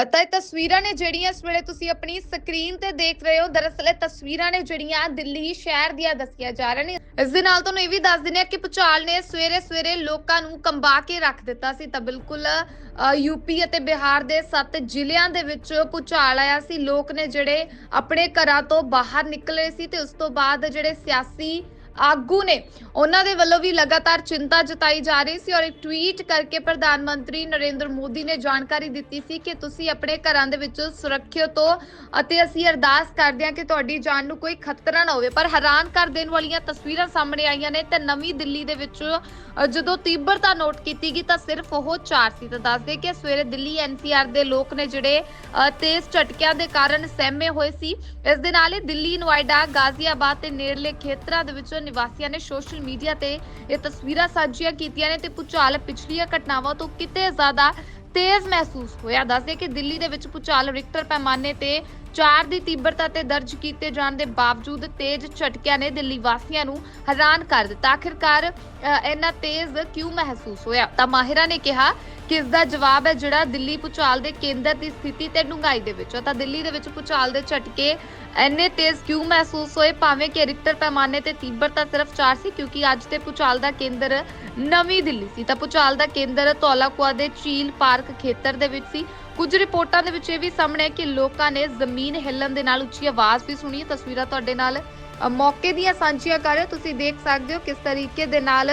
ਅ, ਤਾਂ ਇਹ ਤਸਵੀਰਾਂ ਨੇ ਜਿਹੜੀਆਂ ਇਸ ਵੇਲੇ ਤੁਸੀਂ ਆਪਣੀ ਸਕਰੀਨ ਤੇ ਦੇਖ ਰਹੇ ਹੋ। ਦਰਅਸਲ ਇਹ ਤਸਵੀਰਾਂ ਨੇ ਜਿਹੜੀਆਂ ਦਿੱਲੀ ਸ਼ਹਿਰ ਦੀਆਂ ਦੱਸੀਆਂ ਜਾ ਰਹੀਆਂ ਨੇ। ਇਸ ਦੇ ਨਾਲ ਤੁਹਾਨੂੰ ਇਹ ਵੀ ਦੱਸ ਦਿੰਦੇ ਆ ਕਿ ਭੁਚਾਲ ਨੇ ਸਵੇਰੇ ਸਵੇਰੇ ਲੋਕਾਂ ਨੂੰ ਕੰਬਾ ਕੇ ਰੱਖ ਦਿੱਤਾ ਸੀ। ਤਾਂ ਬਿਲਕੁਲ ਯੂਪੀ ਅਤੇ ਬਿਹਾਰ ਦੇ ਸੱਤ ਜ਼ਿਲ੍ਹਿਆਂ ਦੇ ਵਿੱਚ ਭੁਚਾਲ ਆਇਆ ਸੀ। ਲੋਕ ਨੇ ਜਿਹੜੇ ਆਪਣੇ ਘਰਾਂ ਤੋਂ ਬਾਹਰ ਨਿਕਲੇ ਸੀ ਤੇ ਉਸ ਤੋਂ ਬਾਅਦ ਜਿਹੜੇ ਸਿਆਸੀ ਆਗੂ ਨੇ। ਉਹਨਾਂ ਦੇ ਵੱਲੋਂ ਵੀ ਲਗਾਤਾਰ ਚਿੰਤਾ ਜਤਾਈ ਜਾ ਰਹੀ ਸੀ ਔਰ ਇੱਕ ਟਵੀਟ ਕਰਕੇ ਪ੍ਰਧਾਨ ਮੰਤਰੀ ਨਰਿੰਦਰ ਮੋਦੀ ਨੇ ਜਾਣਕਾਰੀ ਦਿੱਤੀ ਸੀ ਕਿ ਤੁਸੀਂ ਆਪਣੇ ਘਰਾਂ ਦੇ ਵਿੱਚ ਸੁਰੱਖਿਅਤ ਹੋ ਅਤੇ ਅਸੀਂ ਅਰਦਾਸ ਕਰਦੇ ਹਾਂ ਕਿ ਤੁਹਾਡੀ ਜਾਨ ਨੂੰ ਕੋਈ ਖਤਰਾ ਨਾ ਹੋਵੇ। ਪਰ ਹੈਰਾਨ ਕਰ ਦੇਣ ਵਾਲੀਆਂ ਤਸਵੀਰਾਂ ਸਾਹਮਣੇ ਆਈਆਂ ਨੇ ਤੇ ਨਵੀਂ ਦਿੱਲੀ ਦੇ ਵਿੱਚ ਜਦੋਂ ਤੀਬਰਤਾ ਨੋਟ ਕੀਤੀ ਗਈ ਤਾਂ ਸਿਰਫ ਉਹ 4 ਸੀ। ਤਾਂ ਦੱਸਦੇ ਕਿ ਸਵੇਰੇ ਦਿੱਲੀ ਐਨਸੀਆਰ ਦੇ ਲੋਕ ਨੇ ਜਿਹੜੇ ਤੇਜ਼ ਝਟਕਿਆਂ ਦੇ ਕਾਰਨ ਸਹਿਮੇ ਹੋਏ ਸੀ। ਇਸ ਦੇ ਨਾਲ ਹੀ ਦਿੱਲੀ, ਨੋਇਡਾ, ਗਾਜ਼ੀਆਬਾਦ ਤੇ ਨੇੜਲੇ ਖੇਤਰਾਂ ਦੇ ਵਿੱਚ ਨਿਵਾਸੀਆਂ ਨੇ ਸੋਸ਼ਲ ਮੀਡੀਆ ਤੇ ਇਹ ਤਸਵੀਰਾਂ ਸਾਂਝੀਆਂ ਕੀਤੀਆਂ ਨੇ ਤੇ ਭੁਚਾਲ ਪਿਛਲੀਆਂ ਘਟਨਾਵਾਂ ਤੋਂ ਕਿਤੇ ਜ਼ਿਆਦਾ ਤੇਜ਼ ਮਹਿਸੂਸ ਹੋਇਆ। ਦੱਸਦੇ ਕਿ ਦਿੱਲੀ ਦੇ ਵਿੱਚ ਭੁਚਾਲ ਰਿਕਟਰ ਪੈਮਾਨੇ ਤੇ 4 ਦੀ ਤੀਬਰਤਾ ਤੇ ਦਰਜ ਕੀਤੇ ਜਾਣ ਦੇ ਬਾਵਜੂਦ ਤੇਜ਼ ਝਟਕਿਆਂ ਨੇ ਦਿੱਲੀ ਵਾਸੀਆਂ ਨੂੰ ਹੈਰਾਨ ਕਰ ਦਿੱਤਾ। ਆਖਿਰਕਾਰ ਇੰਨਾ ਤੇਜ਼ ਕਿਉਂ ਮਹਿਸੂਸ ਹੋਇਆ? ਤਾਂ ਮਾਹਿਰਾਂ ਨੇ ਕਿਹਾ ਕਿ ਦਾ ਜਵਾਬ ਹੈ ਜਿਹੜਾ ਦਿੱਲੀ ਭੁਚਾਲ ਦੇ ਕੇਂਦਰ ਦੀ ਸਥਿਤੀ ਤੇ ਡੂੰਘਾਈ ਦੇ ਵਿੱਚ ਤਾਂ ਦਿੱਲੀ ਦੇ ਵਿੱਚ ਭੁਚਾਲ ਦੇ ਝਟਕੇ ਇੰਨੇ ਤੇਜ਼ ਕਿਉਂ ਮਹਿਸੂਸ ਹੋਏ? ਭਾਵੇਂ ਕਿ ਰਿਕਟਰ ਪੈਮਾਨੇ ਤੇ ਤੀਬਰਤਾ ਸਿਰਫ 4 ਸੀ, ਕਿਉਂਕਿ ਅੱਜ ਤੇ ਭੁਚਾਲ ਦਾ ਕੇਂਦਰ ਨਵੀਂ ਦਿੱਲੀ ਸੀ। ਤਾਂ ਭੁਚਾਲ ਦਾ ਕੇਂਦਰ ਧੌਲਾਕੁਆ ਦੇ ਝੀਲ ਪਾਰਕ ਖੇਤਰ ਦੇ ਵਿੱਚ ਸੀ। ਕੁਝ ਰਿਪੋਰਟਾਂ ਦੇ ਵਿੱਚ ਇਹ ਵੀ ਸਾਹਮਣੇ ਹੈ ਕਿ ਲੋਕਾਂ ਨੇ ਜ਼ਮੀਨ ਹਿੱਲਣ ਦੇ ਨਾਲ ਉੱਚੀ ਆਵਾਜ਼ ਵੀ ਸੁਣੀ ਤਸਵੀਰਾਂ ਤੁਹਾਡੇ ਨਾਲ ਮੌਕੇ ਦੀਆਂ ਸਾਂਝੀਆਂ ਕਰ ਰਹੇ ਹੋ। ਤੁਸੀਂ ਦੇਖ ਸਕਦੇ ਹੋ ਕਿਸ ਤਰੀਕੇ ਦੇ ਨਾਲ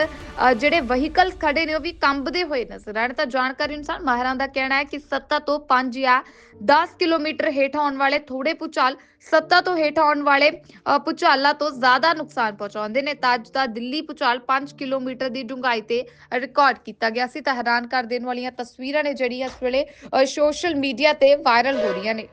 ਜਿਹੜੇ ਵਹੀਕਲ ਖੜੇ ਨੇ ਉਹ ਵੀ ਕੰਬਦੇ ਹੋਏ ਨਜ਼ਰ ਆਣ ਤਾਂ ਜਾਣਕਾਰੀ ਅਨੁਸਾਰ ਮਾਹਿਰਾਂ ਦਾ ਕਹਿਣਾ ਹੈ ਕਿ 7 ਤੋਂ 5 ਜਾਂ 10 ਕਿਲੋਮੀਟਰ ਹੇਠ ਆਉਣ ਵਾਲੇ ਥੋੜੇ ਭੂਚਾਲ 7 ਤੋਂ ਹੇਠ ਆਉਣ ਵਾਲੇ ਅ, ਭੂਚਾਲਾਂ ਤੋਂ ਜ਼ਿਆਦਾ ਨੁਕਸਾਨ ਪਹੁੰਚਾਉਂਦੇ ਨੇ। ਤਾਂ ਅੱਜ ਦਾ ਦਿੱਲੀ ਭੂਚਾਲ 5 ਕਿਲੋਮੀਟਰ ਦੀ ਡੂੰਘਾਈ ਤੇ ਰਿਕਾਰਡ ਕੀਤਾ ਗਿਆ ਸੀ। ਤਾਂ ਹੈਰਾਨ ਕਰ ਦੇਣ ਵਾਲੀਆਂ ਤਸਵੀਰਾਂ ਨੇ ਜਿਹੜੀਆਂ ਇਸ ਵੇਲੇ ਸੋਸ਼ਲ ਮੀਡੀਆ ਤੇ ਵਾਇਰਲ ਹੋ ਰਹੀਆਂ ਨੇ।